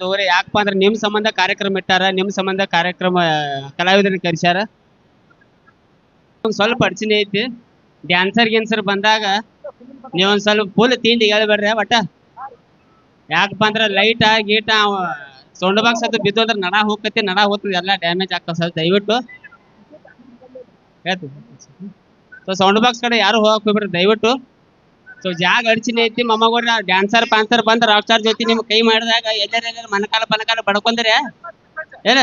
ಹೋಗ್ರಿ ಯಾಕಪ್ಪ ಅಂದ್ರೆ ನಿಮ್ ಸಂಬಂಧ ಕಾರ್ಯಕ್ರಮ ಇಟ್ಟಾರ, ನಿಮ್ ಸಂಬಂಧ ಕಾರ್ಯಕ್ರಮ, ಕಲಾವಿದರನ್ನ ಕರೆಸ್ಯಾರ? ಸ್ವಲ್ಪ ಅಡಚಣೆ ಐತಿ. ಡ್ಯಾನ್ಸರ್ ಗ್ಯಾನ್ಸರ್ ಬಂದಾಗ ನೀವೊಂದ್ ಸ್ವಲ್ಪ ಫುಲ್ ತಿಂಡಿ ಹೇಳ್ಬೇಡ್ರಿ ಒಟ್ಟ? ಯಾಕಪ್ಪ ಅಂದ್ರ ಲೈಟ ಗೀಟ ಸೌಂಡ್ ಬಾಕ್ಸ್ ಅದು ಬಿದ್ದು ಅಂದ್ರೆ ನಡ ಹೋಗತ್ತೆ, ನಡ ಹೋಗ್ತದೆ ಎಲ್ಲ ಡ್ಯಾಮೇಜ್ ಆಗ್ತದೆ ಸರ್ ದಯವಿಟ್ಟು. ಹೇಳ್ತೀವಿ ಸೌಂಡ್ ಬಾಕ್ಸ್ ಕಡೆ ಯಾರು ಹೋಗಕ್ ಹೋಗ್ಬೇಡ್ರಿ, ದಯವಿಟ್ಟು. ಸೊ ಜಾಗ ಅಡಚಣೆ ಐತಿ ಮೊಮ್ಮಗೋರ ಡ್ಯಾನ್ಸರ್ ಪಾನ್ಸರ್ ಬಂದ ರಾಕ್ ಸ್ಟಾರ್ ಜೊತೆ ನಿಮ್ ಕೈ ಮಾಡಿದಾಗ ಎಲ್ಲರ ಎಲ್ಲರ ಮನಕಾಲ ಪನಕಾಲ ಬಡ್ಕೊಂಡ್ರೆ ಏನ?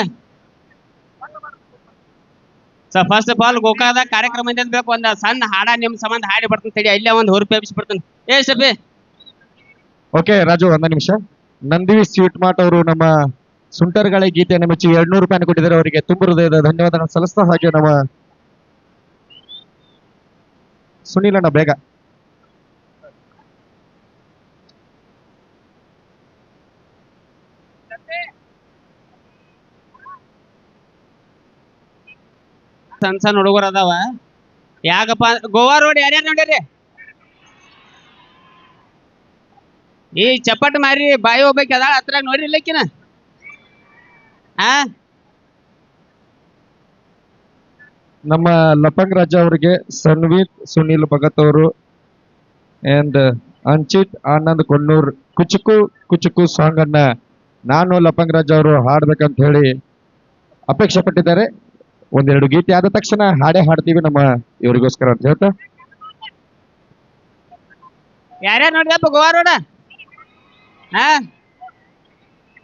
ಸರ್ ಫಸ್ಟ್ ಆಫ್ ಆಲ್ ಗೋಕಾದ ಕಾರ್ಯಕ್ರಮ ಇಂದ ಬೇಕು? ಒಂದ್ ಸಣ್ಣ ಹಾಡ ನಿಮ್ ಸಂಬಂಧ ಹಾಡಿ ಬರ್ತೀನಿ ತಡಿ. ಅಲ್ಲೇ ಒಂದ್ ಹುರುಪಿ ಎಬ್ಸಿ ಬರ್ತೇನೆ ಏ ಸಬಿ ಓಕೆ ರಾಜು, ಒಂದ ನಿಮಿಷ. ನಂದಿವಿ ಸ್ವೀಟ್ ಮಾರ್ಟ್ ಅವರು ನಮ್ಮ ಸುಂಟರ್ಗಳ ಗೀತೆಯನ್ನು ಮೆಚ್ಚಿ ಎರಡ್ನೂರು ರೂಪಾಯಿ ಕೊಟ್ಟಿದ್ದಾರೆ. ಅವರಿಗೆ ತುಂಬ ಹೃದಯದ ಧನ್ಯವಾದ ಸಲ್ಲಿಸ್ತಾ ಹಾಗೆ ನಮ್ಮ ಸುನಿಲಣ್ಣ ಬೇಗ. ಸಣ್ಣ ಸಣ್ಣ ಹುಡುಗರು ಅದಾವ. ಯಾಕಪ್ಪ ಗೋವಾ ರೋಡ್ ಯಾರ್ಯಾರು ನೋಡ್ಯಾರಿ ಈ ಚಪ್ಪಟ್ ಮಾರಿ ಬಾಯಿ ಹೋಗ್ಬೇಕು ಅದಾಳ ಹತ್ರ ನೋಡಿರ್ಲಿಕ್ಕಿನ ಆ? ನಮ್ಮ ಲಪಂಗ್ ರಾಜ ಅವರಿಗೆ ಸನ್ವೀತ್ ಸುನೀಲ್ ಭಗತ್ ಅವರು ಅಂಡ್ ಅಂಚಿತ್ ಆನಂದ್ ಕೊಣ್ಣೂರ್ ಕುಚುಕು ಕುಚುಕು ಸಾಂಗ್ ಅನ್ನ ನಾನು ಲಪಂಗರಾಜ್ ಅವರು ಹಾಡ್ಬೇಕಂತ ಹೇಳಿ ಅಪೇಕ್ಷೆ ಪಟ್ಟಿದ್ದಾರೆ. ಒಂದೆರಡು ಗೀತೆ ಆದ ತಕ್ಷಣ ಹಾಡೇ ಹಾಡ್ತೀವಿ ನಮ್ಮ ಇವರಿಗೋಸ್ಕರ ಅಂತ ಹೇಳ್ತಾ. ಯಾರ್ಯಾರು ನೋಡಿದಪ್ಪ ಗೋವಾ ರೋಡ?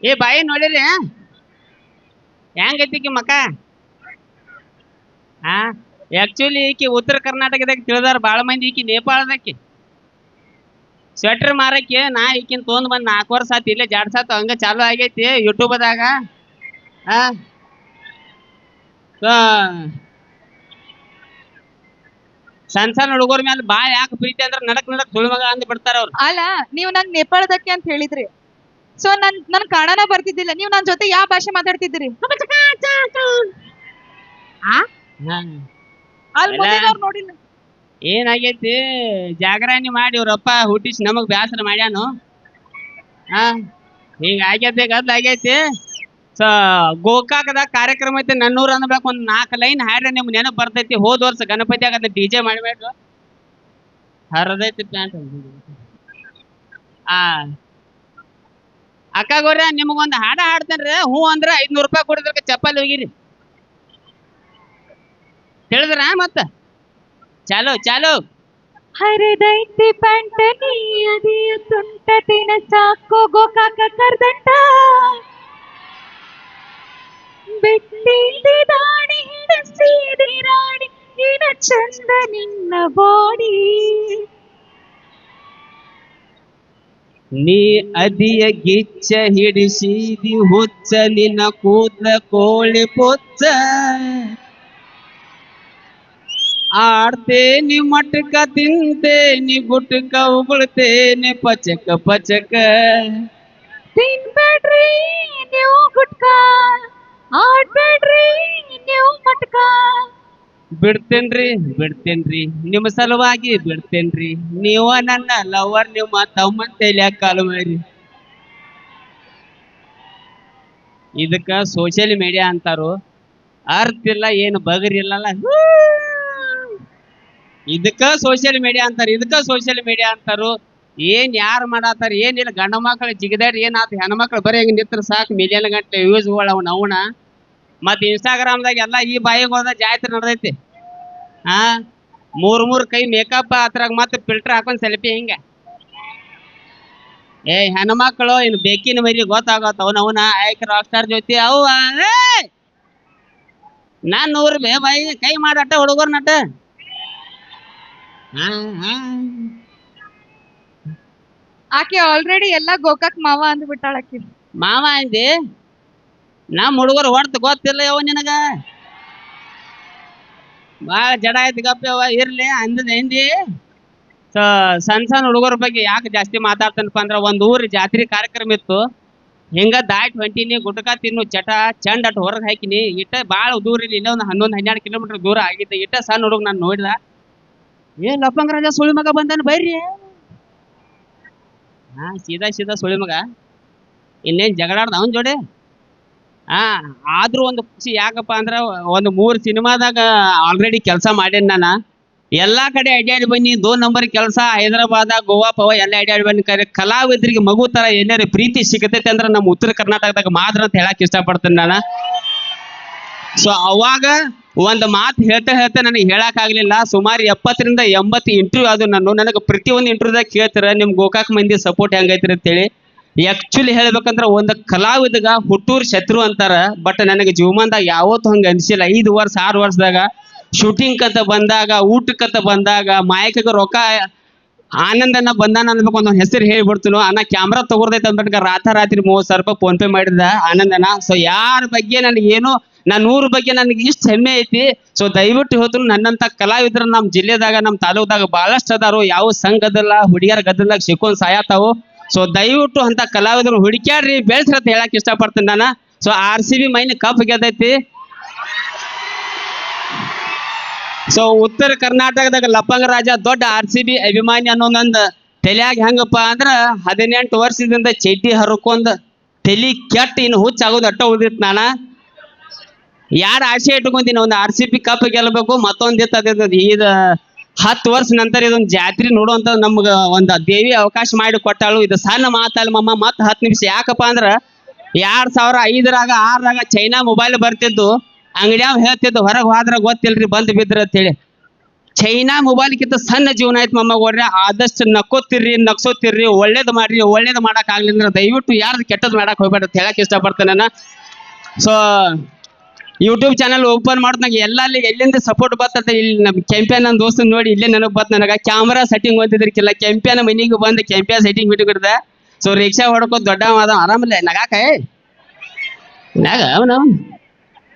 ಏ ಬಾಯಿ ನೋಡಿರಿ ಹೆಂಗೈತಿ ಮಕ್ಕ? ಹಾ? ಆಕ್ಚುಲಿ ಈಕಿ ಉತ್ತರ ಕರ್ನಾಟಕದಾಗ ತಿಳಿದಾರ, ಬಾಳ ಮಂದಿ ಈಕಿ ನೇಪಾಳದಕ್ಕೆ ಸ್ವೆಟರ್ ಮಾರಕ್ಕೆ ನಾ ಈಕಿನ ತೊಗೊಂಡ್ ಬಂದ್ ನಾಲ್ಕು ವರ್ಷ ಆತ್ ಇಲ್ಲೇ ಜಾಡ್ಸಾತ ಹಂಗ ಚಾಲು ಆಗೈತಿ ಯೂಟ್ಯೂಬ್ದಾಗ ಆ? ಸಣ್ಣ ಸಣ್ಣ ಹುಡುಗರ ಮೇಲೆ ಬಾಳ ಯಾಕೆ ಪ್ರೀತಿ ಅಂದ್ರೆ ನಡಕ್ ನಡಕ್ ಸುಳಿ ಮಗ ಅಂದ್ ಬಿಡ್ತಾರ ಅವ್ರು. ಅಲ್ಲ ನೀವು ನನ್ ನೇಪಾಳದಕ್ಕೆ ಅಂತ ಹೇಳಿದ್ರಿ. ಸೊ ನನ್ ನನ್ ಕನ್ನಡ ಬರ್ತಿದ್ದಿಲ್ಲ. ನೀವು ನನ್ ಜೊತೆ ಯಾವ ಭಾಷೆ ಮಾತಾಡ್ತಿದ್ದೀರಿ? ಅಲ್ಲಿ ಎಲ್ಲ- ಮುಂದಿನವ್ರು ನೋಡಿಲ್ಲ. ಏನಾಗೈತಿ? ಜಾಗರಣೆ ಮಾಡಿ ಇವ್ರಪ್ಪ ಹುಟ್ಟಿಸಿ ನಮಗ್ ಬ್ಯಾಸರ ಮಾಡ್ಯಾನು. ಹಾ, ಹಿಂಗ ಆಗೈತಿ, ಗದ್ಲ ಆಗೈತಿ. ಸೊ, ಗೋಕಾಕದ ಕಾರ್ಯಕ್ರಮ ಐತಿ, ನನ್ನೂರ ಅನ್ಬೇಕು, ಒಂದ್ ನಾಲ್ಕು ಲೈನ್ ಹಾಡ್ರೆ ನಿಮ್ ನೆನಪು ಬರ್ತೈತಿ. ಹೋದ ವರ್ಷ ಗಣಪತಿ ಆಗದ ಡಿ ಜೆ ಮಾಡ್ಬೇಡ್ರು ಹರದೈತಿ ಪ್ಯಾಂಟ್ ಆ, ಅಕ್ಕ ಗೌರ ನಿಮಗೊಂದು ಹಾಡ ಹಾಡ್ತೇನ್ರಿ. ಹ್ಞೂ ಅಂದ್ರೆ ಐದ್ನೂರು ರೂಪಾಯಿ ಕೊಡಿದ್ರಕ್ಕೆ, ಚಪ್ಪಲಿ ಹೋಗಿರಿ. ತಿಳಿದ್ರ ಮತ್ತ? ಚಾಲು ಚಾಲು ಹರಿದೈತಿ ಪಂಟ ನೀ ಅದಿಯ ತುಂಟ ತಿನ ಸಾಕೋ ಗೋಕಾಕ ಕರ್ದಂಟ ಬಿಟ್ಟಿದ್ದಿ ದಾಡಿ ಹಿಡಿಸಿದಿ ರಾಣಿ ಇನ ಚಂದ ನಿನ್ನ ಬಾಡಿ ನೀ ಅದಿಯ ಗಿಚ್ಚ ಹಿಡಿಸಿದಿ ಹುಚ್ಚ ನಿನ್ನ ಕೂದ್ಲ ಕೋಳಿ ಪುಚ್ಚ ಆಡ್ತೇನಿ ಮಟಕ ತಿಂತೇನಿ ಗುಟ್ಕ ಉಗುಳ್ತೇನೆ ಪಚಕ ಪಚಕ. ತಿನ್ಬೇಡ್ರಿ ನೀವು ಗುಟ್ಕ. ಆಡ್ಬೇಡ್ರಿ ನೀವು ಮಟ್ಕ. ಬಿಡ್ತೇನ್ರಿ ಬಿಡ್ತೇನ್ರಿ. ನಿಮ್ಮ ಸಲುವಾಗಿ ಬಿಡ್ತೇನ್ರಿ. ನೀವ ನನ್ನ ಲವರ್ ನಿಮ್ಮ ತಮ್ಮನ ತೈಲ್ಯಾಗ ಕಾಲು ಮಾರಿ ಇದಕ್ಕ ಸೋಷಿಯಲ್ ಮೀಡಿಯಾ ಅಂತಾರು. ಅರ್ಥ ಇಲ್ಲ ಏನು ಬಗರ್ ಇಲ್ಲಲ್ಲ. ಇದಕ್ಕ ಸೋಷಿಯಲ್ ಮೀಡಿಯಾ ಅಂತಾರ, ಇದಕ್ಕ ಸೋಷಿಯಲ್ ಮೀಡಿಯಾ ಅಂತಾರು. ಏನ್ ಯಾರು ಮಾಡಾತಾರ, ಏನಿಲ್ಲ, ಗಂಡ ಮಕ್ಳು ಜಿಗದಾಡಿ ಏನಾತ ಹೆಣ್ಮಕ್ಳು ಬರೀ ಹಿಂಗ್ ನಿತ್ರ ಸಾಕು ಮಿಲಿಯನ್ ಗಂಟೆ ವ್ಯೂಸ್ ಅವನ ಅವನ. ಮತ್ ಇನ್ಸ್ಟಾಗ್ರಾಮ್ದಾಗ ಎಲ್ಲಾ ಈ ಬಾಯಿಗೆ ಹೋದ ಜಾತ್ರೆ ನಡೆದೈತಿ. ಹಾ ಮೂರ್ ಮೂರ್ ಕೈ ಮೇಕಪ್ ಅದ್ರಾಗ ಮತ್ತೆ ಫಿಲ್ಟರ್ ಹಾಕೊಂಡ್ ಸೆಲ್ಫಿ ಹಿಂಗ. ಏ ಹೆಣ್ಮಕ್ಳು ಇನ್ ಬೇಕಿನ ಮರಿ ಗೊತ್ತಾಗತ್ತ ಅವನ ಆಯ್ಕ ರಾಕ್ ಸ್ಟಾರ್ ಜೊತೆ ಅವ ನಾನ್ ಬೇ ಬಾಯಿ ಕೈ ಮಾಡಾಟ ಹುಡುಗರ್ ನಟ. ಹಾ ಹಾ ಆಕೆ ಆಲ್ರೆಡಿ ಎಲ್ಲ ಗೋಕಾಕ್ ಮಾವ ಅಂದ್ಬಿಟ್ಟಾಳ ಮಾವ ಅಂದಿ? ನಮ್ಮ ಹುಡುಗರು ಹೊಡ್ತ ಗೊತ್ತಿಲ್ಲ ಯಾವ ನಿನಗ? ಭಾಳ ಜಡ ಆಯ್ತು ಗಪ್ಪ ಇರ್ಲಿ ಅಂದದ ಹಿಂದಿ? ಸೊ ಸಣ್ಣ ಸಣ್ಣ ಹುಡುಗರ ಬಗ್ಗೆ ಯಾಕೆ ಜಾಸ್ತಿ ಮಾತಾಡ್ತಾನಪ್ಪ ಅಂದ್ರ ಒಂದು ಊರಿ ಜಾತ್ರೆ ಕಾರ್ಯಕ್ರಮ ಇತ್ತು. ಹಿಂಗ ದಾಟ್ ಹೊಂಟಿನಿ, ಗುಟ್ಕ ತಿನ್ನು, ಚಟ, ಚಂಡ್ ಅಟ್ ಹೊರಗೆ ಹಾಕಿನಿ, ಇಟ್ಟ ಭಾಳ ದೂರ ಇಲ್ಲ ಒಂದು ಹನ್ನೊಂದು ಹನ್ನೆರಡು ಕಿಲೋಮೀಟರ್ ದೂರ ಆಗಿದ್ದೆ, ಇಟ್ಟ ಸಣ್ಣ ಹುಡುಗ ನಾನು ನೋಡಿದ. ಏ ಲಪ್ಪಂಗ ರಾಜ ಸುಳಿ ಮಗ ಬಂದಾನ ಬರ್ರಿ. ಹಾ, ಸೀದಾ ಸೀದಾ ಸುಳಿ ಮಗ. ಇನ್ನೇನ್ ಜಗಳಾಡ್ದ ಅವನ್ ಜೋಡಿ? ಹಾ, ಆದ್ರೂ ಒಂದು ಖುಷಿ ಯಾಕಪ್ಪ ಅಂದ್ರ ಒಂದು ಮೂರ್ ಸಿನಿಮಾದಾಗ ಆಲ್ರೆಡಿ ಕೆಲಸ ಮಾಡೇನ್ ನಾನು. ಎಲ್ಲಾ ಕಡೆ ಅಡ್ಡಾಡಿ ಬನ್ನಿ ದೋ ನಂಬರ್ ಕೆಲಸ, ಹೈದರಾಬಾದ, ಗೋವಾ, ಪವ ಎಲ್ಲ ಅಡ್ಡಾಡಿ ಬನ್ನಿ ಕರೆ ಕಲಾವಿದರಿಗೆ ಮಗು ತರ ಏನಾರ ಪ್ರೀತಿ ಸಿಗತೈತೆ ಅಂದ್ರೆ ನಮ್ಮ ಉತ್ತರ ಕರ್ನಾಟಕದಾಗ ಮಾತ್ರ ಅಂತ ಹೇಳಕ್ ಇಷ್ಟಪಡ್ತೀನಿ ನಾನು. ಸೊ ಅವಾಗ ಒಂದು ಮಾತು ಹೇಳ್ತಾ ಹೇಳ್ತಾ ನನಗೆ ಹೇಳಕ್ಕಾಗಲಿಲ್ಲ ಸುಮಾರು ಎಪ್ಪತ್ತರಿಂದ ಎಂಬತ್ತು ಇಂಟರ್ವ್ಯೂ ಅದು ನಾನು ನನಗೆ ಪ್ರತಿಯೊಂದು ಇಂಟರ್ವ್ಯೂದಾಗ ಕೇಳ್ತಾರೆ ನಿಮ್ಮ ಗೋಕಾಕ್ ಮಂದಿ ಸಪೋರ್ಟ್ ಹೆಂಗೈತ್ರಿ ಅಂತೇಳಿ. ಆ್ಯಕ್ಚುಲಿ ಹೇಳ್ಬೇಕಂದ್ರೆ ಒಂದು ಕಲಾವಿದಗ ಹುಟ್ಟೂರು ಶತ್ರು ಅಂತಾರ ಬಟ್ ನನಗೆ ಜೀವಮಾನದಾಗ ಯಾವತ್ತು ಹಂಗೆ ಅನ್ಸಿಲ್ಲ. ಐದು ವರ್ಷ, ಆರು ವರ್ಷದಾಗ ಶೂಟಿಂಗ್ ಕತ್ತ ಬಂದಾಗ ಊಟಕ್ಕಂತ ಬಂದಾಗ, ಮಾಯಕಗ ರೊಕ್ಕ ಆನಂದನ ಬಂದಾನ ಅನ್ಬೇಕು ಒಂದು ಹೆಸರು ಹೇಳ್ಬಿಡ್ತೀನೋ, ಅನ್ನ ಕ್ಯಾಮ್ರಾ ತಗೋರ್ದೈತೆ ಅಂದ್ಬಿಟ್ಟು ರಾತ್ರಿ ಮೂವತ್ತು ಸಾವಿರ ರೂಪಾಯಿ ಫೋನ್ ಪೇ ಮಾಡಿದ ಆನಂದನ. ಸೊ ಯಾರ ಬಗ್ಗೆ ನನಗೆ ಏನು ಊರ ಬಗ್ಗೆ ನನಗೆ ಇಷ್ಟು ಹೆಮ್ಮೆ ಐತಿ. ಸೊ ದಯವಿಟ್ಟು ಹೇಳ್ತೀನಿ, ನನ್ನಂತ ಕಲಾವಿದ್ರ ನಮ್ಮ ಜಿಲ್ಲೆದಾಗ ನಮ್ಮ ತಾಲೂಕ್ದಾಗ ಬಹಳಷ್ಟು ಅದಾರು. ಯಾವ ಸಂಘದಲ್ಲ ಹುಡುಗಿಯರ ಗದ್ದಲ್ದಾಗ ಸಿಕ್ಕೊಂಡ್ ಸಾಯತಾವು. ಸೊ ದಯವಿಟ್ಟು ಅಂತ ಕಲಾವಿದರು ಹುಡುಕ್ಯಾಡ್ರಿ, ಬೆಳೆಸ್ರಿ ಅಂತ ಹೇಳಕ್ ಇಷ್ಟಪಡ್ತೀನಿ ನಾನು. So R C B main cup ಗೆದೈತಿ so ಉತ್ತರ ಕರ್ನಾಟಕದಾಗ ಲಪ್ಪಂಗ ರಾಜ, ದೊಡ್ಡ ಆರ್ ಸಿ ಬಿ ಅಭಿಮಾನಿ ಅನ್ನೋ ನಂದು ತಲೆಯಾಗ ಹೆಂಗಪ್ಪ ಅಂದ್ರ ಹದಿನೆಂಟು ವರ್ಷದಿಂದ ಚೈಟಿ ಹರ್ಕೊಂಡ್ ತಲಿ ಕೆಟ್ಟ ಇನ್ನು ಹುಚ್ಚ ಆಗೋದು ಅಟ್ಟ ಉದಿತ್ ನಾನ. ಯಾರ ಆಸೆ ಇಟ್ಕೊಂತೀನಿ? ಒಂದು ಆರ್ ಸಿ ಪಿ ಕಪ್ ಗೆಲ್ಲಬೇಕು ಮತ್ತೊಂದ್ ಇತ್ತು, ಅದ ಇದು ಹತ್ತು ವರ್ಷ ನಂತರ ಇದೊಂದು ಜಾತ್ರೆ ನೋಡುವಂತ ನಮ್ಗ ಒಂದು ದೇವಿ ಅವಕಾಶ ಮಾಡಿ ಕೊಟ್ಟಾಳು. ಇದು ಸಣ್ಣ ಮಾತಲ್ಲ ಮಮ್ಮ ಮತ್ ಹತ್ತು ನಿಮಿಷ. ಯಾಕಪ್ಪ ಅಂದ್ರ ಎರಡ್ ಸಾವಿರ ಐದರಾಗ, ಆರರಾಗ ಚೈನಾ ಮೊಬೈಲ್ ಬರ್ತಿದ್ದು. ಅಂಗಡಿಯಾವ್ ಹೇಳ್ತಿದ್ದು, ಹೊರಗೆ ಹೋದ್ರ ಗೊತ್ತಿಲ್ರಿ, ಬಂದ್ ಬಿದ್ರ ಅಂತೇಳಿ. ಚೈನಾ ಮೊಬೈಲ್ಕಿಂತ ಸಣ್ಣ ಜೀವನ ಆಯ್ತು ಮಮ್ಮ ಕೊಡ್ರಿ ಆದಷ್ಟು ನಕ್ಕೋತಿರ್ರಿ ನಕ್ಸೋತಿರ್ರಿ ಒಳ್ಳೇದು ಮಾಡ್ರಿ, ಒಳ್ಳೇದು ಮಾಡಕ್ ಆಗ್ಲಿಂದ್ರ ದಯವಿಟ್ಟು ಯಾರ್ದು ಕೆಟ್ಟದ್ ಮಾಡಕ್ ಹೋಗ್ಬೇಡ ಅಂತ ಹೇಳಕ್ ಇಷ್ಟಪಡ್ತೇನೆ ಸೊ ಯೂಟ್ಯೂಬ್ ಚಾನಲ್ ಓಪನ್ ಮಾಡ್ದಾಗ ಎಲ್ಲ ಅಲ್ಲಿ ಎಲ್ಲಿಂದ ಸಪೋರ್ಟ್ ಬರ್ತದೆ ಇಲ್ಲಿ ನಮ್ಮ ಕೆಂಪ್ಯಾನ ನನ್ನ ದೋಸ್ತ ನೋಡಿ, ಇಲ್ಲೇ ನನಗೆ ಬತ್ ನನಗೆ. ಕ್ಯಾಮ್ರಾ ಸೆಟ್ಟಿಂಗ್ ಓದಿದ್ರಿಕಿಲ್ಲ ಕೆಂಪ್ಯಾನ ಮನೆಗೆ ಬಂದು ಕೆಂಪೆ ಸೆಟ್ಟಿಂಗ್ ಬಿಟ್ಟುಕಿಡ್ದೆ ಸೊ ರಿಕ್ಷಾ ಹೊಡ್ಕೋ ದೊಡ್ಡ ಮಾದ ಆರಾಮಲ್ಲ, ನಗಾಕ ನಗ, ಅವನು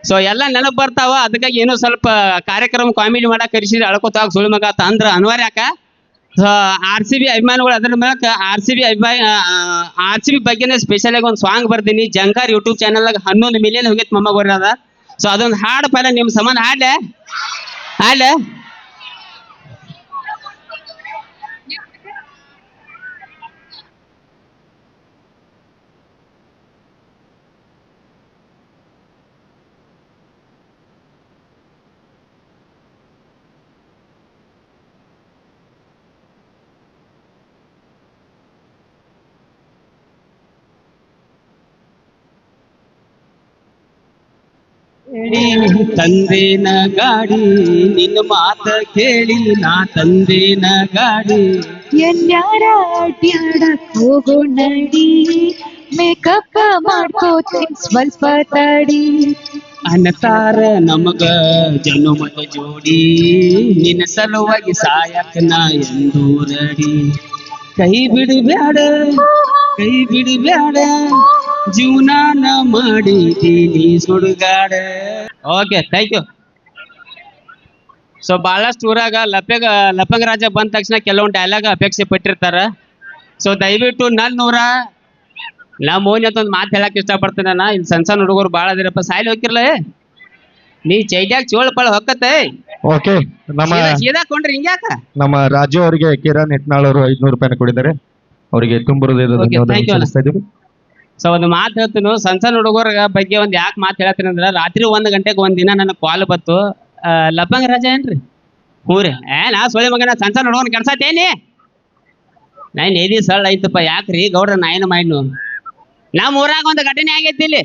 ಸೊ ಎಲ್ಲ ನೆನಪು ಬರ್ತಾವ, ಅದಕ್ಕಾಗಿ ಏನೋ ಸ್ವಲ್ಪ ಕಾರ್ಯಕ್ರಮ ಕಾಮಿಡಿ ಮಾಡಕ್ ಕರೆಸಿದ್ರೆ ಅಳ್ಕೋತಾಗ ಸುಳ್ಳು ಮಗ ಅಂತ ಯಾಕ ಆರ್ ಸಿ ಬಿ ಅಭಿಮಾನಿಗಳು ಅದ್ರ ಮೂಲಕ ಆರ್ ಸಿ ಬಿ ಅಭಿಮಾನಿ ಆರ್ ಸಿ ಬಿ ಬಗ್ಗೆನೇ ಸ್ಪೆಷಲ್ ಆಗಿ ಒಂದು ಸಾಂಗ್ ಬರ್ದೀನಿ. ಜಂಕಾರ್ ಯೂಟ್ಯೂಬ್ ಚಾನಲ್ ಹನ್ನೊಂದು ಮಿಲಿಯನ್ ಹೋಗೈತೆ ಅದ ಸೊ ಅದೊಂದು ಹಾಡು ಪೈಲ ನಿಮ್ಮ ಸಮಾನ ಹಾಡ್ಲೆ? ಹಾಡ್ಲೆ? ತಂದೇನ ಗಾಡಿ ನಿನ್ನ ಮಾತ ಕೇಳಿ ನಾ ತಂದೇನ ಗಾಡಿ. ಎಲ್ಲಾರ ಅಡ್ಯಾಡಕ್ ಹೋಗೋ ನಡಿ ಮೇಕಪ್ ಮಾಡ್ಕೋತೀನಿ ಸ್ವಲ್ಪ ತಡಿ. ಅನ್ನತಾರ ನಮಗ ಜನುಮದ ಜೋಡಿ ನಿನ್ನ ಸಲುವಾಗಿ ಸಾಯಕ ನಾ ಎಂದು ರಡಿ. ಕೈ ಬಿಡಬ್ಯಾಡ ಕೈ ಬಿಡಬ್ಯಾಡ ಜೀವನಾನ ಮಾಡಿದೀನಿ ಸುಡುಗಾಡ. ಓಕೆ ಥ್ಯಾಂಕ್ ಯು ಸೊ ಬಹಳಷ್ಟು ಊರಾಗ ಲಪೆಗ ಲಪಂಗ ರಾಜ ಬಂದ ತಕ್ಷಣ ಕೆಲವೊಂದು ಡೈಲಾಗ್ ಅಪೇಕ್ಷೆ ಪಟ್ಟಿರ್ತಾರ. ಸೊ ದಯವಿಟ್ಟು ನನ್ನ ಊರ ನಮ್ಮ ಮೋನಿ ಅಂತ ಒಂದು ಮಾತು ಹೇಳಕ್ ಇಷ್ಟಪಡ್ತೀನಿ ನಾ ಇಲ್ಲಿ ಸಣ್ಣ ಸಣ್ಣ ಹುಡುಗರು ಭಾಳ ಅದಿರಪ್ಪ. ಸಾಯ್ಲಿ ಹೋಗಿರ್ಲ ನೀ ಚೈಡ್ಯಾಗ ಚೋಳ ಪಳ ಹೊಕ್ಕತ್ತೆ. ಓಕೆ ನಮ್ಮ ಸೀದಾ ಕೊಂಡ್ರಿ ಹಿಂಗ್ಯಾಕ ನಮ್ಮ ರಾಜು ಅವರಿಗೆ ಕಿರಣ್ ಹೆಟ್ನಾಳ್ ಅವರು ಐದ್ನೂರು ರೂಪಾಯಿ ಕೊಡಿದ್ದಾರೆ. ಅವರಿಗೆ ತುಂಬ ಹೃದಯದ ಧನ್ಯವಾದ. ಸಲ್ಲಿಸ್ತಾ ಸೊ ಒಂದು ಮಾತು ಹೇಳ್ತೀನಿ. ಸಣ್ಣ ಸಣ್ಣ ಹುಡುಗರ ಬಗ್ಗೆ ಒಂದು ಯಾಕೆ ಮಾತು ಹೇಳ್ತೀನಿ ಅಂದ್ರೆ, ರಾತ್ರಿ ಒಂದು ಗಂಟೆಗೆ ಒಂದು ದಿನ ನನಗೆ ಕಾಲ್ ಬತ್ತು. ಲಪ್ಪಂಗ ರಾಜ ಏನ್ರಿ? ಹ್ಞೂ ರೀ ಏ, ನಾ ಸೊಳ್ಳೆ ಮಗನ, ಸಣ್ಣ ಸಣ್ಣ ಹುಡುಗನ ಏನಿ ನಾನು ಏದಿ ಸಳ್ಳ ಐತಪ್ಪ ಯಾಕ್ರಿ? ಗೌಡ್ರ, ನಾ ಏನು ಮಾಡಿನು ನಮ್ಮ ಊರಾಗ ಒಂದು ಘಟನೆ ಆಗೈತಿ ಇಲ್ಲಿ.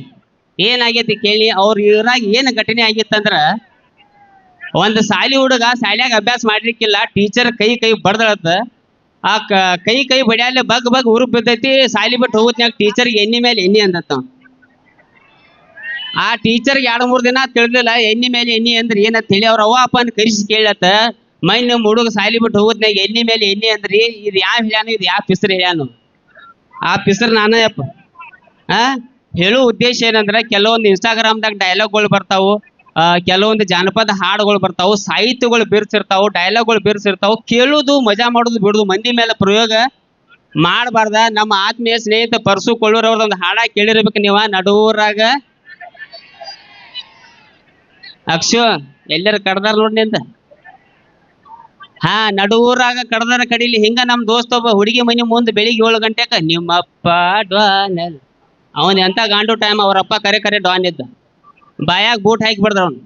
ಏನಾಗೈತಿ ಕೇಳಿ? ಅವ್ರ ಊರಾಗ ಏನು ಘಟನೆ ಆಗಿತ್ತಂದ್ರ ಒಂದು ಸಾಲಿ ಹುಡುಗ ಶಾಲ್ಯಾಗ ಅಭ್ಯಾಸ ಮಾಡ್ಲಿಕ್ಕಿಲ್ಲ, ಟೀಚರ್ ಕೈ ಕೈ ಬಡ್ದಳತ್ತ. ಆ ಕ- ಕೈ ಬಡಿಯಾಲೆ ಬಗ್ ಬಗ್ ಉರುಪ್ ಬಿದ್ದೈತಿ ಸಾಲಿ ಬಿಟ್ಟು ಹೋಗುತ್ನ್ಯಾಗ ಟೀಚರ್ಗೆ ಎಣ್ಣೆ ಮೇಲೆ ಎಣ್ಣೆ ಅಂದತ್ತ. ಆ ಟೀಚರ್ಗೆ ಎರಡು, ಮೂರು ದಿನ ತಿಳಿದಿಲ್ಲ, ಎಣ್ಣೆ ಮೇಲೆ ಎಣ್ಣೆ ಅಂದ್ರೆ ಏನಂತ ಹೇಳಿ, ಅವ್ರ ಅವ್ವ, ಅಪ್ಪನ ಕರಿಸಿ ಕೇಳತ್ತ, ಮೈ ನಮ್ಮ ಹುಡುಗ ಸಾಲಿ ಬಿಟ್ಟು ಹೋಗುತ್ನ್ಯಾಗ ಎಣ್ಣೆ ಮೇಲೆ ಎಣ್ಣೆ ಅಂದ್ರಿ, ಇದು ಯಾವ ಹೇಳ್ಯಾನು, ಇದು ಯಾವ ಪಿಸ್ರ ಹೇಳ್ಯಾನು. ಆ ಪಿಸ್ರ ನಾನೇ ಅಪ್ಪ. ಆ? ಹೇಳೋ ಉದ್ದೇಶ ಏನಂದ್ರೆ, ಕೆಲವೊಂದು ಇನ್ಸ್ಟಾಗ್ರಾಮ್ದಾಗ ಡೈಲಾಗ್ಗಳು ಬರ್ತಾವು. ಕೆಲವೊಂದು ಜಾನಪದ ಹಾಡುಗಳು ಬರ್ತಾವು, ಸಾಹಿತ್ಯಗಳು ಬಿರ್ಸಿರ್ತಾವು ಡೈಲಾಗ್ಗಳು ಬಿರ್ಸಿರ್ತಾವು, ಕೇಳುದು, ಮಜಾ ಮಾಡೋದು, ಬಿಡುದು, ಮಂದಿ ಮೇಲೆ ಪ್ರಯೋಗ ಮಾಡಬಾರ್ದ. ನಮ್ಮ ಆತ್ಮೀಯ ಸ್ನೇಹಿತ ಪರಸು ಕೊಳ್ಳೂರ್ ಅವ್ರದೊಂದು ಹಾಡ ಕೇಳಿರ್ಬೇಕು ನೀವ, ನಡುವರಾಗ. ಅಕ್ಷು, ಎಲ್ಲರ ಕಡ್ದಾರ ನೋಡಿ ಅಂತ ಹಾ, ನಡುವರಾಗ ಕಡ್ದಾರ ಕಡಿಲಿ, ಹಿಂಗ ನಮ್ ದೋಸ್ತ ಒಬ್ಬ ಹುಡುಗಿ ಮನೆ ಮುಂದೆ ಬೆಳಿಗ್ಗೆ ಏಳು ಗಂಟೆಕ ನಿಮ್ಮಪ್ಪ ಡಾನ್ ಅವನ್ ಎಂತ ಗಾಂಡು ಟೈಮ್ ಅವರಪ್ಪ ಕರೆ ಕರೆ ಡಾನ್ ಇದ್ದ. ಬಾಯಾಗ ಬೂಟ್ ಹಾಕಿ ಬಿಡ್ದ ಅವ್ನು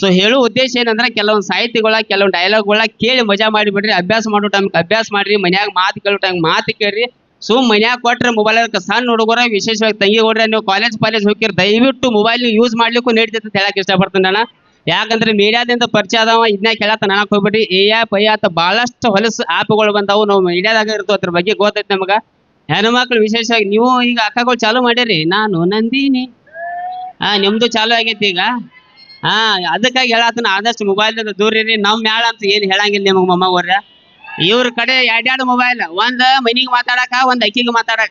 ಸೊ ಹೇಳೋ ಉದ್ದೇಶ ಏನಂದ್ರೆ ಕೆಲವೊಂದು ಸಾಹಿತಿಗಳ, ಕೆಲವೊಂದು ಡೈಲಾಗ್ಗಳ ಕೇಳಿ ಮಜಾ ಮಾಡಿಬಿಡ್ರಿ, ಅಭ್ಯಾಸ ಮಾಡೋ ಟೈಮ್ ಅಭ್ಯಾಸ ಮಾಡ್ರಿ, ಮನ್ಯಾಗ ಮಾತು ಕೇಳೋ ಟೈಮ್ ಮಾತು ಕೇಳ್ರಿ. ಸುಮ್ ಮನ್ಯಾಗ ಕೊಟ್ರೆ ಮೊಬೈಲ್ ಸಣ್ಣ ಹುಡುಗರ, ವಿಶೇಷವಾಗಿ ತಂಗಿ ಹೊಡ್ರಿ ನೀವು ಕಾಲೇಜ್ ಪಾಲೇಜ್ ಹೋಗಿರಿ ದಯವಿಟ್ಟು ಮೊಬೈಲ್ ಯೂಸ್ ಮಾಡ್ಲಿಕ್ಕೂ ನಡೀತೈತೆ ಅಂತ ಹೇಳಕ್ ಇಷ್ಟಪಡ್ತೀನಿ ನಾನು. ಯಾಕಂದ್ರೆ ಮೀಡಿಯಾದಿಂದ ಪರಿಚಯ ಅದಾವ ಇದನ್ನ ಕೇಳತ್ತ ನನಕ್ ಹೋಗ್ಬಿಡ್ರಿ. ಎ ಆಪ್ ಐ ಆತ ಬಹಳಷ್ಟು ಹೊಲಸು ಆ್ಯಪ್ಗಳು ಬಂದಾವು ನಾವು ಮೀಡಿಯಾದಾಗ ಇರ್ತವೆ ಅದ್ರ ಬಗ್ಗೆ ಗೊತ್ತೈತೆ ನಮಗ. ಹೆಣ್ಮಕ್ಳು ವಿಶೇಷವಾಗಿ ನೀವು ಈಗ ಅಕ್ಕಗಳು ಚಾಲು ಮಾಡ್ಯಾರಿ ನಾನು ನಂದಿನಿ. ಹಾ, ನಿಮ್ದು ಚಾಲು ಆಗೈತಿ ಈಗ. ಹಾ, ಅದಕ್ಕಾಗಿ ಹೇಳತ್ತನ ಆದಷ್ಟು ಮೊಬೈಲ್ ದೂರ ಇರಿ. ನಮ್ ಮ್ಯಾಳ ಅಂತ ಏನ್ ಹೇಳಂಗಿಲ್ಲ ನಿಮಗ್ ಮೊಮ್ಮಗವ್ರ ಇವ್ರ ಕಡೆ ಎರಡೆರಡು ಮೊಬೈಲ್ ಒಂದ್ ಮನಿಗ್ ಮಾತಾಡಕ, ಒಂದ್ ಅಕ್ಕಿಗೆ ಮಾತಾಡಕ.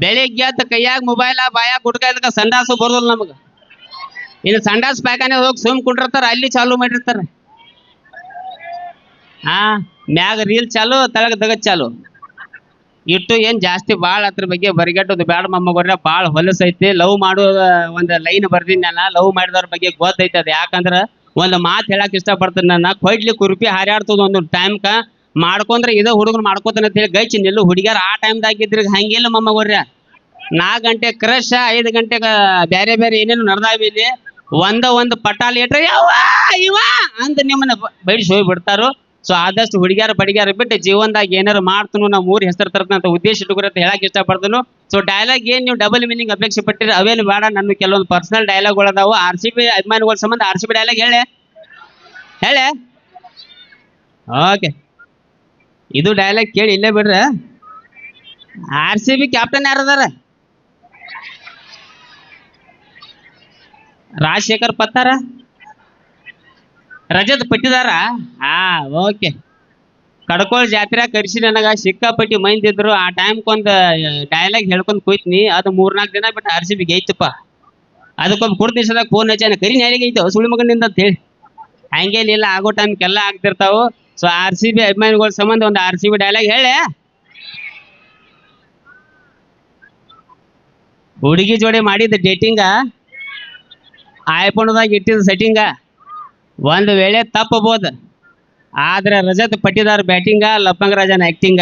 ಬೆಳಿಗ್ಗೆ ಎದ್ದ ಕೈಯಾಗ ಮೊಬೈಲ ಬಾಯಾಗ ಗುಟ್ಕ ಸಂಡಾಸು ಬರೋದಿಲ್ಲ ನಮಗ. ಇನ್ನು ಸಂಡಾಸ್ ಪ್ಯಾಕಾನೆ ಹೋಗಿ ಸುಮ್ ಕುಂಡಿರ್ತಾರ, ಅಲ್ಲಿ ಚಾಲು ಮಾಡಿರ್ತಾರ. ಹಾ, ಮ್ಯಾಗ ರೀಲ್ ಚಾಲು, ತಳಗ ದಗದ್ ಚಾಲು. ಇಟ್ಟು ಏನ್ ಜಾಸ್ತಿ ಬಾಳ ಅದ್ರ ಬಗ್ಗೆ ಬರಿಗಟ್ಟೋದು ಬ್ಯಾಡ ಮೊಮ್ಮಗರ ಬಾಳ ಹೊಲಸೈತಿ ಲವ್ ಮಾಡೋ ಒಂದ್ ಲೈನ್ ಬರ್ದಿನಲ್ಲ ಲವ್ ಮಾಡಿದವ್ರ ಬಗ್ಗೆ ಗೊತ್ತೈತಿ ಅದ. ಯಾಕಂದ್ರ ಒಂದ್ ಮಾತ್ ಹೇಳಕ್ ಇಷ್ಟಪಡ್ತೀನಿ ನನ್ನ ಕೊಡ್ಲಿ ಕುರುಪಿ ಹಾರ್ಯಾಡ್ತದ ಒಂದು ಟೈಮ್ಕ ಮಾಡ್ಕೊಂಡ್ರೆ ಇದ ಹುಡುಗನ್ ಮಾಡ್ಕೋತಾನೆ ಅಂತ ಹೇಳಿ ಗೈಚಿ ನಿಲ್ಲು. ಹುಡುಗಿಯರ್ ಆ ಟೈಮ್ದಾಗ ಇದ್ರಿ ಹಂಗಿಲ್ಲ ಮೊಮ್ಮಗರ್ಯ ನಾಲ್ಕು ಗಂಟೆ ಕ್ರಶ್ ಐದು ಗಂಟೆಗ ಬ್ಯಾರೆ ಬೇರೆ ಏನೇನು ನಡ್ದಾವ ಇಲ್ಲಿ. ಒಂದ ಒಂದು ಪಟಾಲಿ ಇಟ್ರೆ ಯಾವ ಇವ ಅಂತ ನಿಮ್ಮನ್ನ ಬೈಡಿಸಿ ಹೋಗಿ ಬಿಡ್ತಾರೋ ಸೊ ಆದಷ್ಟು ಹುಡುಗಿಯರು ಬಡಿಗ್ಯಾರ ಬಿಟ್ಟು ಜೀವನದಾಗ ಏನಾರು ಮಾಡ್ತನು ನಮ್ಮ ಮೂರು ಹೆಸರು ತರ್ತಂತ ಉದ್ದೇಶ ಇಟ್ಕೊರ ಅಂತ ಹೇಳಕ್ ಇಷ್ಟಪಡ್ತನು. ಸೊ ಡೈಲಾಗ್ ಏನ್ ನೀವು ಡಬಲ್ ಮೀನಿಂಗ್ ಅಪೇಕ್ಷೆ ಪಟ್ಟಿರಿ, ಅವೇನು ಬೇಡ. ನನ್ನ ಕೆಲವೊಂದು ಪರ್ಸನಲ್ ಡೈಲಾಗ್ ಅದಾವು. ಆರ್ ಸಿ ಬಿ ಅಭಿಮಾನಿಗಳ ಸಂಬಂಧ ಆರ್ ಸಿ ಬಿ ಡೈಲಾಗ್ ಹೇಳೆ. ಹೇಳೆ? ಓಕೆ ಇದು ಡೈಲಾಗ್ ಕೇಳಿ ಇಲ್ಲೇ ಬಿಡ್ರ. ಆರ್ ಸಿ ಬಿ ಕ್ಯಾಪ್ಟನ್ ಯಾರದಾರ ರಾಜಶೇಖರ್ ಪತ್ತಾರ? ರಜತ್ ಪಟ್ಟಿದಾರ? ಹಾ ಓಕೆ ಕಡ್ಕೋಳ್ ಜಾತ್ರೆ ಕರ್ಸಿ ನನಗ ಸಿಕ್ಕಾಪಟ್ಟಿ ಮೈಂದಿದ್ರು. ಆ ಟೈಮ್ಕೊಂದ್ ಡೈಲಾಗ್ ಹೇಳ್ಕೊಂಡ್ ಕೂಯ್ತೀನಿ ಅದು ಮೂರ್ನಾಲ್ಕು ದಿನ ಬಿಟ್ಟು ಆರ್ ಸಿ ಬಿಗೆ ಐತಪ್ಪ. ಅದಕ್ಕೊಬ್ಬ ಕುಡ್ ದಿವಸದಾಗ ಫೋನ್ ಹಚ್ಚಾನ ಕರಿ ನ್ಯಾಯಿಗೆ ಐತೆ ಸುಳಿ ಮಗನಿಂದ ಅಂತ ಹೇಳಿ. ಹಂಗೇನಿಲ್ಲ ಆಗೋ ಟೈಮ್ಗೆಲ್ಲ ಆಗ್ತಿರ್ತಾವು ಸೊ ಆರ್ ಸಿ ಬಿ ಅಭಿಮಾನಿಗಳ ಸಂಬಂಧ ಒಂದು ಆರ್ ಸಿ ಬಿ ಡೈಲಾಗ್ ಹೇಳಿ. ಹುಡುಗಿ ಜೋಡಿ ಮಾಡಿದ ಡೇಟಿಂಗ ಐಫೋನ್ದಾಗ ಇಟ್ಟಿದ ಸೆಟ್ಟಿಂಗ ಒಂದು ವೇಳೆ ತಪ್ಪಬಹುದು ಆದ್ರೆ ರಜತ್ ಪಟ್ಟಿದಾರ್ ಬ್ಯಾಟಿಂಗ ಲಪ್ಪಂಗರಾಜನ್ ಆಕ್ಟಿಂಗ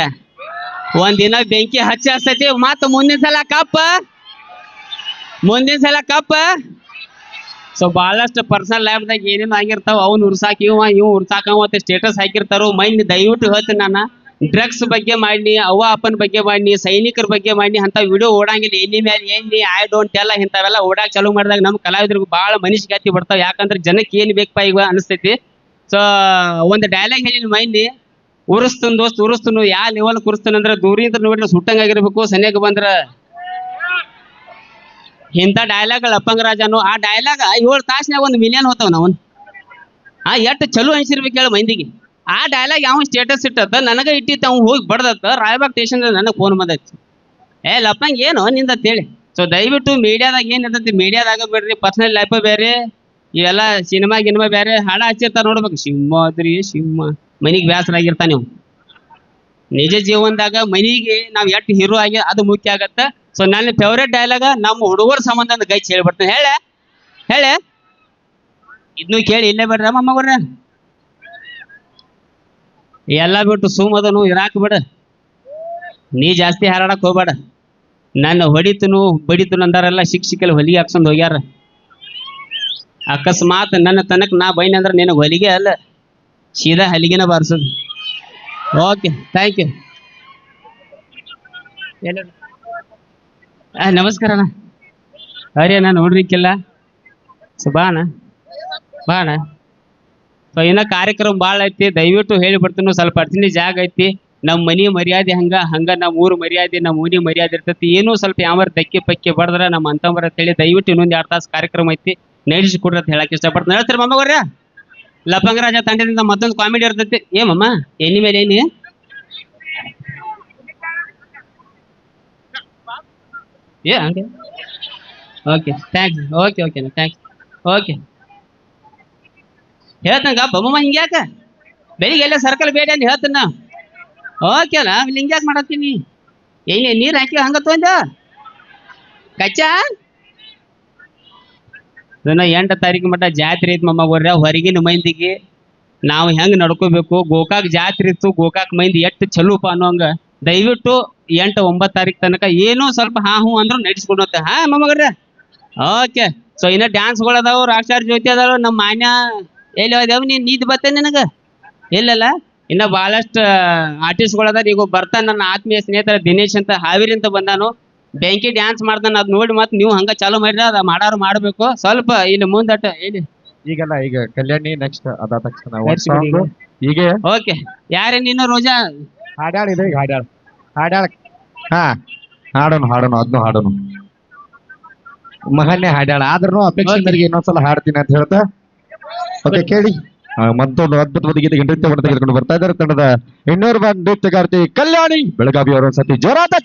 ಒಂದಿನ ಬೆಂಕಿ ಹಚ್ಚಿ ಹಸ್ತೈತಿ ಮುಂದಿನ ಸಲ ಕಪ್ಪ ಮುಂದಿನ ಸಲ ಕಪ್ಪ ಸೊ ಬಹಳಷ್ಟು ಪರ್ಸನಲ್ ಲೈಫ್ದಾಗ ಏನೇನು ಆಗಿರ್ತಾವ, ಅವ್ನು ಉರ್ಸಾಕಿ, ಇವ, ಇವ್ ಉರ್ಸಾಕ ಸ್ಟೇಟಸ್ ಹಾಕಿರ್ತಾರೋ ಮೈಂಡ್ ದಯವಿಟ್ಟು ಹೇಳ್ತೀನಿ ನಾನು. ಡ್ರಗ್ಸ್ ಬಗ್ಗೆ ಮಾಡಿ ಅವ್ವ ಅಪ್ಪನ ಬಗ್ಗೆ ಮಾಡಿ ಸೈನಿಕರ ಬಗ್ಗೆ ಮಾಡಿ ಅಂತ ವಿಡಿಯೋ ಓಡಂಗಿಲ್ಲ. ಎಲ್ಲಿ ಮೇಲೆ ಏನಿ ಐ ಡೋಂಟ್ ಎಲ್ಲ ಇಂಥವೆಲ್ಲ ಓಡಾಕ್ ಚಾಲೂ ಮಾಡಿದಾಗ ನಮ್ಮ ಕಲಾವಿದ್ರಿಗೂ ಭಾಳ ಮನುಷ್ಯ ಗತಿ ಬರ್ತಾವ ಯಾಕಂದ್ರೆ ಜನಕ್ಕೆ ಏನ್ ಬೇಕಪ್ಪ ಈಗ ಅನಿಸ್ತೈತಿ. ಸೊ ಒಂದು ಡೈಲಾಗ್ ಹೇಳಿನ ಮೈಂಡ್. ಉರಿಸ್ತನ್ ದೋಸ್ತ್, ಉರಿಸ್ತನು ಯಾ ಲೆವೆಲ್ ಕುರಿಸ್ತಾನೆ ಅಂದ್ರೆ ದೂರಿಂದ ನೋಡಿದ್ರೆ ಸುಟ್ಟಂಗಾಗಿರ್ಬೇಕು ಸನ್ಯಾಗ ಬಂದ್ರ. ಇಂಥ ಡೈಲಾಗ್ ಅಪ್ಪಂಗರಾಜನು ಆ ಡೈಲಾಗ್ ಏಳು ತಾಸ್ನ್ಯಾಗ ಒಂದು ಮಿಲಿಯನ್ ಹೋತಾವ ನಾವು ಆ ಎಷ್ಟು ಚಲೋ ಅನ್ಸಿರ್ಬೇಕು ಹೇಳ ಮಂದಿಗೆ. ಆ ಡೈಲಾಗ್ ಯಾವ ಸ್ಟೇಟಸ್ ಇಟ್ಟದ ನನಗೆ ಇಟ್ಟಿತ್ತ ಅವ್ನು ಹೋಗಿ ಬಡ್ದತ್ತ ರಾಯಬಾಗ್ ಸ್ಟೇಷನ್ ನನಗೆ ಫೋನ್ ಬಂದೈತಿ. ಏ ಲಪ್ಪಂಗ್ ಏನು? ನಿಂದ ಅಂತೇಳಿ ಸೊ ದಯವಿಟ್ಟು ಮೀಡಿಯಾದಾಗ ಏನ್ ಇರ್ತೈತಿ? ಮೀಡಿಯಾದಾಗ ಬಿಡ್ರಿ ಪರ್ಸನಲ್ ಲೈಫ್ ಬೇರೆ, ಇವೆಲ್ಲ ಸಿನಿಮಾ ಗಿನಿಮಾ ಬೇರೆ ಹಾಡ ಹಚ್ಚಿರ್ತಾರ ನೋಡ್ಬೇಕು. ಸಿಂಹಾದ್ರಿ ಸಿಂಹ. ಮನಿಗೆ ವ್ಯಾಸರಾಗಿರ್ತಾನೆ ನೀವು ನಿಜ ಜೀವನದಾಗ ಮನಿಗೆ ನಾವು ಎಷ್ಟು ಹೀರೋ ಆಗಿ ಅದು ಮುಖ್ಯ ಆಗತ್ತ. ಸೊ ನನ್ನ ಫೇವ್ರೇಟ್ ಡೈಲಾಗ ನಮ್ಮ ಹುಡುಗರ ಸಂಬಂಧ ಒಂದು ಗೈ ಹೇಳ್ಬಿಡ್ತಾನೆ. ಹೇಳೆ ಹೇಳೆ. ಇದನ್ನು ಕೇಳಿ ಇಲ್ಲೇ ಬಿಡ್ರ ಮಮ್ಮಗ್ರ ಎಲ್ಲ ಬಿಟ್ಟು ಸುಮ್ಮದನು ಇರಾಕ್ ಬಿಡ. ನೀ ಜಾಸ್ತಿ ಹಾರಾಡಕ್ ಹೋಗ್ಬೇಡ. ನನ್ನ ಹೊಡಿತನು ಬಡಿತನು ಅಂದಾರೆಲ್ಲ ಶಿಕ್ಷಕಲ್ಲಿ ಹೊಲಿಗೆ ಹಾಕ್ಸ್ಕೊಂಡ್ ಹೋಗ್ಯಾರ. ಅಕಸ್ಮಾತ್ ನನ್ನ ತನಕ ನಾ ಬೈನಿ ಅಂದ್ರೆ ನಿನಗೆ ಹೊಲಿಗೆ ಅಲ್ಲ, ಸೀದಾ ಹಲಿಗೆನ ಬಾರಿಸೋದು. ಓಕೆ ಥ್ಯಾಂಕ್ ಯು ನಮಸ್ಕಾರ ಅಣ್ಣ. ಅಣ್ಣ ನೋಡ್ರಿಕ್ಕಿಲ್ಲ ಸೊ ಬಾ ಅಣ್ಣ. ಸೊ ಇನ್ನ ಕಾರ್ಯಕ್ರಮ ಭಾಳ ಐತಿ. ದಯವಿಟ್ಟು ಹೇಳಿ ಬಿಡ್ತೀನಿ ಸ್ವಲ್ಪ ಅರ್ಚನೆ ಜಾಗ ಐತಿ. ನಮ್ಮ ಮನಿ ಮರ್ಯಾದೆ ಹಂಗ ಹಂಗ ನಮ್ಮ ಊರು ಮರ್ಯಾದೆ ನಮ್ಮ ಊನಿ ಮರ್ಯಾದೆ ಇರ್ತೈತಿ. ಏನೂ ಸ್ವಲ್ಪ ಯಾವ ದಕ್ಕಿ ಪಕ್ಕಿ ಬಡದ್ರ ನಮ್ಮ ಅಂತಂಬರ ಅಂತ ಹೇಳಿ ದಯವಿಟ್ಟು ಇನ್ನೊಂದು ಎರಡು ತಾಸು ಕಾರ್ಯಕ್ರಮ ಐತಿ. ನಡೆಸಿ ಕೊಡ್ರಿ ಅಂತ ಹೇಳಕ್ ಇಷ್ಟಪಡ್ತೀನಿ. ಹೇಳ್ತೀರಿ ಮಮ್ಮಗವ್ರ ಲಪಂಗರಾಜ ತಂಡದಿಂದ ಮತ್ತೊಂದು ಕಾಮಿಡಿ ಇರ್ತೈತಿ. ಏಮಮ್ಮ ಎನಿ ಮೇಲೆ ಏನಿ ಏ, ಹಂಗೆ. Okay thanks okay okay thanks okay ಹೇಳ್ತಂಗ ಬೊಮ್ಮಮ್ಮ ಹಿಂಗ್ಯಾಕ ಬೆಳಿಗ್ಗೆ ಎಲ್ಲ ಸರ್ಕಲ್ ಬೇಡ ಅಂತ ಹೇಳ್ತಾನ. ಓಕೆ ಅಲ್ಲ, ಇಲ್ಲಿ ಹಿಂಗ್ಯಾಕೆ ಮಾಡತ್ತೀನಿ ಏನೇ ನೀರು ಹಾಕಿ ಹಂಗ ತೊಂದ? ಕಚ್ಚಾ? ಇದನ್ನ ಎಂಟು ತಾರೀಕು ಮಟ್ಟ ಜಾತ್ರೆ ಐತಿ ಮಮ್ಮ ಬರ್ರ ಹೊರಗಿನ ಮಂದಿಗೆ ನಾವು ಹೆಂಗ್ ನಡ್ಕೋಬೇಕು? ಗೋಕಾಕ್ ಜಾತ್ರೆ ಇತ್ತು, ಗೋಕಾಕ್ ಮಂದಿ ಎಷ್ಟು ಚಲೋಪ ಅನ್ನೋಂಗ. ದಯವಿಟ್ಟು ಎಂಟು, ಒಂಬತ್ತು ತಾರೀಕು ತನಕ ಏನೋ ಸ್ವಲ್ಪ ಹಾ, ಹೂ ಅಂದ್ರು ನಡೆಸ್ಕೊಂಡು ಹೋಗ್ತಾ. ಹಾ ಮೊಮ್ಮಗಡ್ರ ಓಕೆ. ಸೊ ಇನ್ನ ಡ್ಯಾನ್ಸ್ಗಳು ಅದಾವ, ರಾಕ್ಷಾರ್ ಜ್ಯೋತಿ ಅದಾವ ನಮ್ಮ ಮಾನ್ಯ ಎಲ್ಲಿ ಹೋದವ್ ನೀನ್? ನೀದ್ ಬತ್ತೆ ನಿನಗ? ಇಲ್ಲಲ್ಲ ಇನ್ನ ಬಹಳಷ್ಟು ಆರ್ಟಿಸ್ಟ್ಗಳದಾರ ಈಗ ಬರ್ತಾನ ನನ್ನ ಆತ್ಮೀಯ ಸ್ನೇಹಿತರ ದಿನೇಶ್ ಅಂತ ಹಾವೇರಿ ಅಂತ ಬಂದಾನು. ಬೆಂಕಿ ಡ್ಯಾನ್ಸ್ ಮಾಡ್ದಾನ ಅದ್ ನೋಡಿ ಮತ್ತೆ ನೀವು ಹಂಗ ಚಾಲೂ ಮಾಡಿರ ಅದ ಮಾಡಾರು ಮಾಡ್ಬೇಕು. ಸ್ವಲ್ಪ ಇಲ್ಲಿ ಮುಂದಟ ಇಲ್ಲಿ. ಈಗಲ್ಲ ಈಗ ಕಲ್ಯಾಣಿ ನೆಕ್ಸ್ಟ್ ಅದಾದ ತಕ್ಷಣ ಒಂದ್ Next song. ಈಗ. ಓಕೆ. ಯಾರೇ ನೀನು ರೋಜಾ? ಹಾಡ್ಯಾಳ ಇದೆ ಈಗ ಹಾಡ್ಯಾಳ. ಹಾಡ್ಯಾಳ. ಹಾ ಹಾಡೋನು ಹಾಡೋನು ಅದ್ನು ಹಾಡೋನು. ಮಹನ್ಯ ಹಾಡ್ಯಾಳ. ಆದ್ರೂ ಅಪೇಕ್ಷೆ ಮೇರೆಗೆ ಇನ್ನೊಂದ್ಸಲ ಹಾಡ್ತೀನಿ ಅಂತ ಹೇಳ್ತಾ ಓಕೆ ಕೇಳಿ. ಮತ್ತೊಂದು ಅದ್ಭುತವಾದ ಗೀತೆಗೆ ನೃತ್ಯವನ್ನು ತೆಗೆದುಕೊಂಡು ಬರ್ತಾ ಇದ್ದಾರೆ ತಂಡದ ಇನ್ನೂರು ನೃತ್ಯಗಾರ್ತಿ ಕಲ್ಯಾಣಿ ಬೆಳಗಾವಿ ಅವರ ಸತಿ ಜೋರಾದ